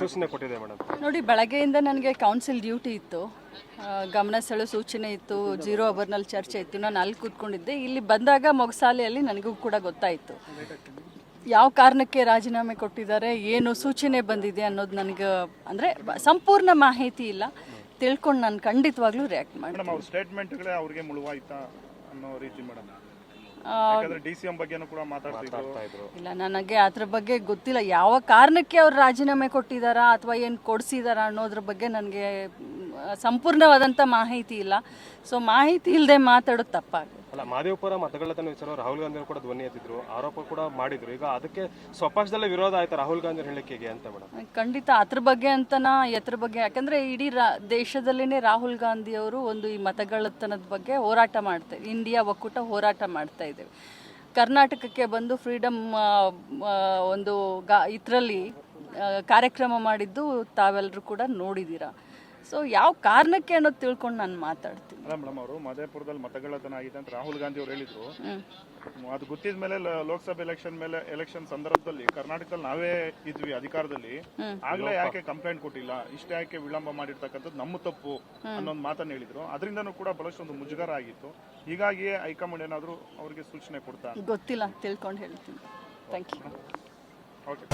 ಸೂಚನೆ ಕೊಟ್ಟಿದೆ ಮೇಡಮ್. ನೋಡಿ ಬೆಳಗ್ಗೆಯಿಂದ ನನಗೆ ಕೌನ್ಸಿಲ್ ಡ್ಯೂಟಿ ಇತ್ತು. ಗಮನ ಸೆಳೆ ಸೂಚನೆ ಇತ್ತು ಜೀರೋ ಅವರ್ನಲ್ಲಿ ಚರ್ಚೆ ಇತ್ತು ನಾನು ಅಲ್ಲಿ ಕೂತ್ಕೊಂಡಿದ್ದೆ. ಇಲ್ಲಿ ಬಂದಾಗ ಮೊಗಸಾಲೆಯಲ್ಲಿ ನನಗೂ ಕೂಡ ಗೊತ್ತಾಯಿತು. ಯಾವ ಕಾರಣಕ್ಕೆ ರಾಜೀನಾಮೆ ಕೊಟ್ಟಿದ್ದಾರೆ ಏನು ಸೂಚನೆ ಬಂದಿದೆ ಅನ್ನೋದು ನನಗೆ ಅಂದರೆ ಸಂಪೂರ್ಣ ಮಾಹಿತಿ ಇಲ್ಲ. ತಿಳ್ಕೊಂಡು ನಾನು ಖಂಡಿತವಾಗ್ಲೂ ರಿಯಾಕ್ಟ್ ಮಾಡಿ ಸ್ಟೇಟ್ಮೆಂಟ್ಗಳೇ ಅವ್ರಿಗೆ ಮುಳುವಾಯ್ತಾ ಅನ್ನೋ ರೀತಿ ಮೇಡಮ್. ಇಲ್ಲ ನನಗೆ ಅದ್ರ ಬಗ್ಗೆ ಗೊತ್ತಿಲ್ಲ. ಯಾವ ಕಾರಣಕ್ಕೆ ಅವ್ರು ರಾಜೀನಾಮೆ ಕೊಟ್ಟಿದ್ದಾರಾ ಅಥವಾ ಏನು ಕೊಡಿಸಿದಾರಾ ಅನ್ನೋದ್ರ ಬಗ್ಗೆ ನನಗೆ ಸಂಪೂರ್ಣವಾದಂತ ಮಾಹಿತಿ ಇಲ್ಲ. ಸೊ ಮಾಹಿತಿ ಇಲ್ಲದೆ ಮಾತಾಡೋದು ತಪ್ಪಾಗುತ್ತೆ ಅಲ್ಲ ಮಾದೇವಪುರ ಮತಗಳತನ ವಿಚಾರ ರಾಹುಲ್ ಗಾಂಧಿ ಕೂಡ ಧ್ವನಿ ಎತ್ತಿದ್ರು. ಆರೋಪ ಕೂಡ ಮಾಡಿದ್ರು. ಈಗ ಅದಕ್ಕೆ ಸ್ವಪಕ್ಷದಲ್ಲೇ ವಿರೋಧ ಆಯ್ತಾ ರಾಹುಲ್ ಗಾಂಧಿ ಹೇಳಿಕೆಗೆ ಅಂತ ಮೇಡಮ್ ಖಂಡಿತ ಅದ್ರ ಬಗ್ಗೆ ಅಂತನ ಎದ್ರ ಬಗ್ಗೆ, ಯಾಕಂದ್ರೆ ಇಡೀ ದೇಶದಲ್ಲಿನೇ ರಾಹುಲ್ ಗಾಂಧಿ ಅವರು ಒಂದು ಈ ಮತಗಳತನದ ಬಗ್ಗೆ ಹೋರಾಟ ಮಾಡ್ತಾ, ಇಂಡಿಯಾ ಒಕ್ಕೂಟ ಹೋರಾಟ ಮಾಡ್ತಾ ಇದ್ದೇವೆ. ಕರ್ನಾಟಕಕ್ಕೆ ಬಂದು ಫ್ರೀಡಮ್ ಒಂದು ಗಾ, ಇದರಲ್ಲಿ ಕಾರ್ಯಕ್ರಮ ಮಾಡಿದ್ದು ತಾವೆಲ್ಲರೂ ಕೂಡ ನೋಡಿದ್ದೀರಾ. ಸೊ ಯಾವ ಕಾರಣಕ್ಕೆ ಅನ್ನೋದು ತಿಳ್ಕೊಂಡು ನಾನು ಮಾತಾಡ್ತೀನಿ. ಅಲ್ಲ ಮೇಡಮ್ ಅವರು ಮಧೇಪುರದಲ್ಲಿ ಮತಗಳತನ ಆಗಿದೆ ಅಂತ ರಾಹುಲ್ ಗಾಂಧಿ ಅವರು ಹೇಳಿದ್ರು. ಅದು ಗೊತ್ತಿದ ಮೇಲೆ ಲೋಕಸಭೆ ಎಲೆಕ್ಷನ್ ಮೇಲೆ ಎಲೆಕ್ಷನ್ ಸಂದರ್ಭದಲ್ಲಿ ಕರ್ನಾಟಕದಲ್ಲಿ ನಾವೇ ಇದ್ವಿ ಅಧಿಕಾರದಲ್ಲಿ. ಆಗ್ಲೇ ಯಾಕೆ ಕಂಪ್ಲೇಂಟ್ ಕೊಟ್ಟಿಲ್ಲ? ಇಷ್ಟ ಯಾಕೆ ವಿಳಂಬ ಮಾಡಿರ್ತಕ್ಕಂಥದ್ದು ನಮ್ಮ ತಪ್ಪು ಅನ್ನೊಂದು ಮಾತನ್ನ ಹೇಳಿದ್ರು. ಅದರಿಂದನೂ ಕೂಡ ಬಹಳಷ್ಟು ಒಂದು ಮುಜುಗರ ಆಗಿತ್ತು. ಹೀಗಾಗಿಯೇ ಹೈಕಮಾಂಡ್ ಏನಾದ್ರು ಅವರಿಗೆ ಸೂಚನೆ ಕೊಡ್ತಾ? ಗೊತ್ತಿಲ್ಲ ತಿಳ್ಕೊಂಡು ಹೇಳ್ತೀನಿ. Thank you okay